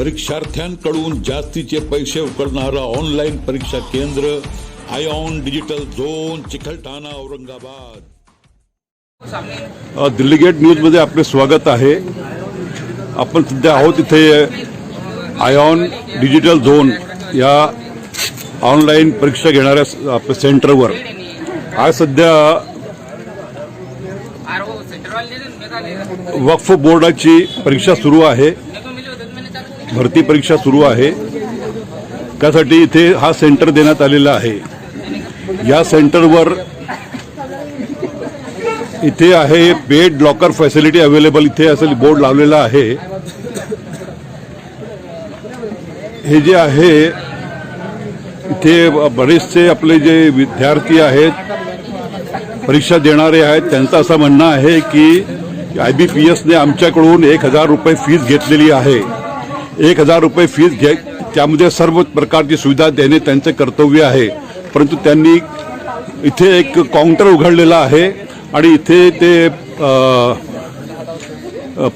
परीक्षार्थ्यांकडून जास्तीचे पैसे उकळणारा ऑनलाईन परीक्षा केंद्र iON digital zone Chikalthana Aurangabad. Delhi gate न्यूजमध्ये आपले स्वागत आहे. आपण सध्या आहोत इथे आयॉन डिजिटल झोन या ऑनलाईन परीक्षा घेणाऱ्या आपल्या सेंटरवर. आज सध्या वक्फ बोर्डाची परीक्षा सुरू आहे. भरती परीक्षा सुरू आहे. त्यासाठी इथे हा सेंटर देण्यात आलेला आहे. या सेंटरवर इथे आहे बेड लॉकर फॅसिलिटी अवेलेबल इथे असं बोर्ड लावलेला आहे. हे जे आहे इथे बरेचसे आपले जे विद्यार्थी आहेत परीक्षा देणारे आहेत त्यांचं असं म्हणणं आहे की आय बी पी एसने आमच्याकडून एक हजार रुपये फीज घेतलेली आहे. एक हजार रुपये फीज घे त्यामध्ये सर्व प्रकारची सुविधा देणे त्यांचे कर्तव्य आहे. परंतु त्यांनी इथे एक काउंटर उघडलेला आहे आणि इथे ते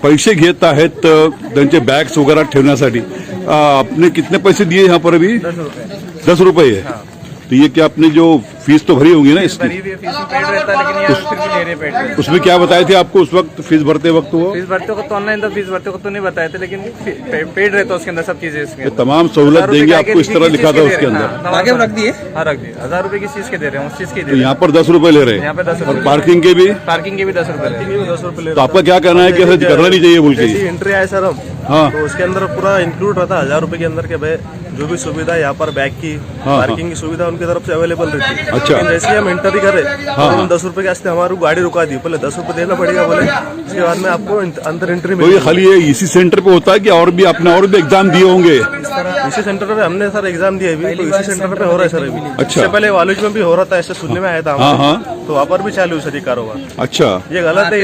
पैसे घेत आहेत त्यांचे बॅग्स वगैरे ठेवण्यासाठी. आपने कितने पैसे दिए यहाँ पर अभी? दस रुपये. है. तो ये क्या आपने जो फ़ीस तो भरी होगी ना इसकी? भरी हुई है, फ़ीस में पेड रहता है लेकिन ये फिर भी ले रहे पेड में। उसमें क्या बताए थे आपको उस वक्त फ़ीस भरते वक्त वो? फ़ीस भरते वक्त तो ऑनलाइन था फ़ीस भरते वक्त तो नहीं बताए थे लेकिन फी- पे- पेड रहता है उसके अंदर सब चीज़ें इसके ये अंदर। तमाम सहूलत देंगे आपको इस तरह लिखा था उसके अंदर। आगे रख दिए? हाँ रख दिए। हज़ार रुपए की चीज़ के दे रहे हैं? उस चीज़ के दे तो रहे यहाँ पर दस रुपए ले रहे यहाँ पे हैं 10 और रुपए। पार्किंग के भी? पार्किंग के भी दस रुपए दस रुपए तो आपका क्या कहना है कि ऐसा करना नहीं चाहिए बोल के? एंट्री आए सर हम। हाँ। तो उसके अंदर पूरा इंक्लूड रहता है हज़ार रुपए के अंदर के भाई। जो भी सुविधा यहाँ पर बैग की हाँ। पार्किंग की सुविधा उनकी तरफ़ से अवेलेबल रहती है। अच्छा। लेकिन जैसे ही हम एंट्री करे हाँ। तो दस रुपए के वास्ते हमारी गाड़ी रुका दी बोले दस रुपए देना पड़ेगा बोले। उसके बाद में आपको अंदर एंट्री तो ये खाली ये इसी सेंटर पे होता है कि और भी आपने और भी एग्ज़ाम दिए होंगे? इसी सेंटर पे हमने सर एग्ज़ाम दिया अभी तो इसी सेंटर पे हो रहा है सर अभी। अच्छा। इससे पहले कॉलेज में भी हो रहा था ऐसे सुनने में आया था हाँ, तो वहाँ पर भी चालू सर ये कारोबार। अच्छा। ये गलत है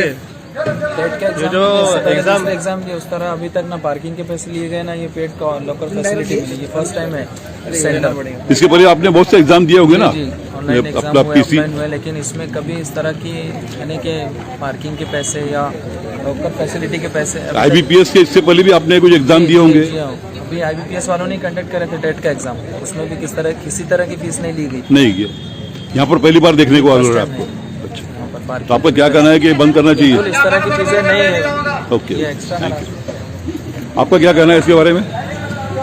पेड का ये जो एग्ज़ाम एग्ज़ाम उस तरह अभी तक ना पार्किंग के पैसे लिए गए ना ये पेड का लॉकर फैसिलिटी मिली ये फ़र्स्ट टाइम है। सेंटर इसके पहले आपने बहुत से एग्ज़ाम दिए होंगे ना? ऑनलाइन एग्ज़ाम अपना पीसी ऑफलाइन हुआ लेकिन इसमें कभी इस तरह की यानी कि पार्किंग के पैसे या लॉकर फैसिलिटी के पैसे आईबीपीएस के इससे पहले भी आपने कुछ एग्ज़ाम दिए होंगे? जी हाँ। अभी आईबीपीएस वालों ने कंडक्ट करे थे टेट का एग्ज़ाम उसमें भी किस तरह किसी तरह की फ़ीस नहीं ली गई। नहीं यहाँ पर पहली बार देखने को आ रहा है आपको। तो आपका क्या कहना है कि बंद करना चाहिए? इस तरह की चीज़ें नहीं है। ओके। ये आपका क्या कहना है इसके बारे में?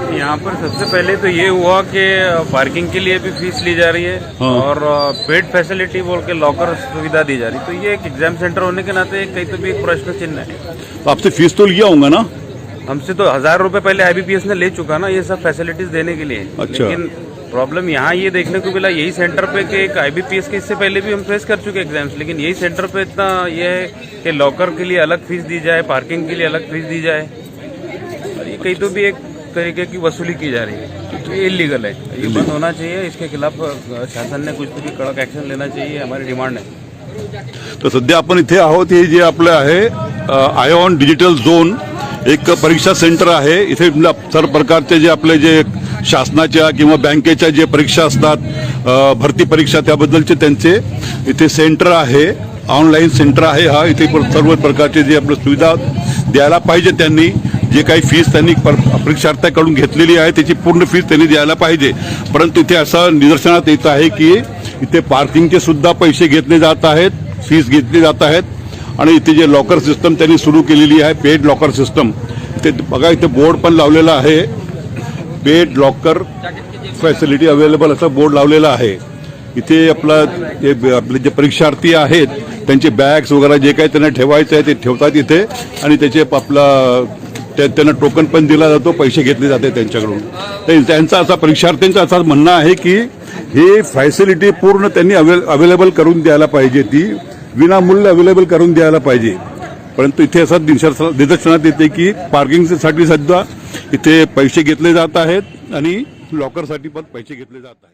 यहाँ पर सबसे पहले तो ये हुआ कि पार्किंग के लिए भी फ़ीस ली जा रही है हाँ। और बेड फैसिलिटी बोल के लॉकर सुविधा दी जा रही है। तो ये एक एग्ज़ाम सेंटर होने के नाते कहीं तो भी एक प्रश्न चिन्ह है। तो आपसे फ़ीस तो लिया होगा ना? हमसे तो हज़ार रुपए पहले आईबीपीएस ने ले चुका ना ये सब फैसिलिटीज़ देने के लिए। अच्छा। लेकिन प्रॉब्लम यहाँ ये देखने को मिला, यही सेंटर पे कि एक आईबीपीएस के इससे पहले भी हम फेस कर चुके एग्ज़ाम्स लेकिन यही सेंटर पे इतना ये है कि लॉकर के लिए अलग फ़ीस दी जाए पार्किंग के लिए अलग फ़ीस दी जाए, और ये कहीं तो भी एक तरीके की वसूली की जा रही है। तो ये इलीगल है। ये बंद होना चाहिए, इसके खिलाफ शासन ने कुछ तो भी कड़क एक्शन लेना चाहिए, हमारी डिमांड है। तर सध्या आपण इथे आहोत, हे जे आपलं आहे आयॉन डिजिटल झोन एक परीक्षा सेंटर आहे. इथे सर्व प्रकारचे जे आपले जे शासनाच्या किंवा बँकेच्या जे परीक्षा असतात भरती परीक्षा त्याबद्दलचे त्यांचे इथे सेंटर आहे ऑनलाईन सेंटर आहे हा. इथे सर्व प्रकारचे जे आपलं सुविधा द्यायला पाहिजे त्यांनी जे काही फीस त्यांनी पर- परीक्षार्थ्याकडून घेतलेली आहे त्याची पूर्ण फीस त्यांनी द्यायला पाहिजे. परंतु इथे असं निदर्शनात येत आहे की इथे पार्किंगचे सुद्धा पैसे घेतले जात आहेत फीस घेतली जात आहेत. आणि इथे जे लॉकर सिस्टम त्यांनी सुरू केलेली आहे पेड लॉकर सिस्टम ते बघा इथे बोर्ड पण लावलेला आहे. पेड लॉकर फॅसिलिटी अवेलेबल असा बोर्ड लावलेला आहे. इथे आपला जे आपले जे परीक्षार्थी आहेत त्यांचे बॅग्स वगैरे जे काही त्यांना ठेवायचं आहे ते ठेवतात इथे. आणि त्याचे आपला त्या- त्यांना टोकन पण दिला जातो पैसे घेतले जाते त्यांच्याकडून. त्यांचा असा परीक्षार्थ्यांचं असं म्हणणं आहे की ही फॅसिलिटी पूर्ण त्यांनी अवेलेबल करून द्यायला पाहिजे ती. विनामूल्य अवेलेबल करून द्यायला पाहिजे. परंतु इथे असं निदर्शनात येते की पार्किंगसाठी सध्या इथे पैसे घेतले जात आहेत आणि लॉकरसाठी पण पैसे घेतले जात आहेत.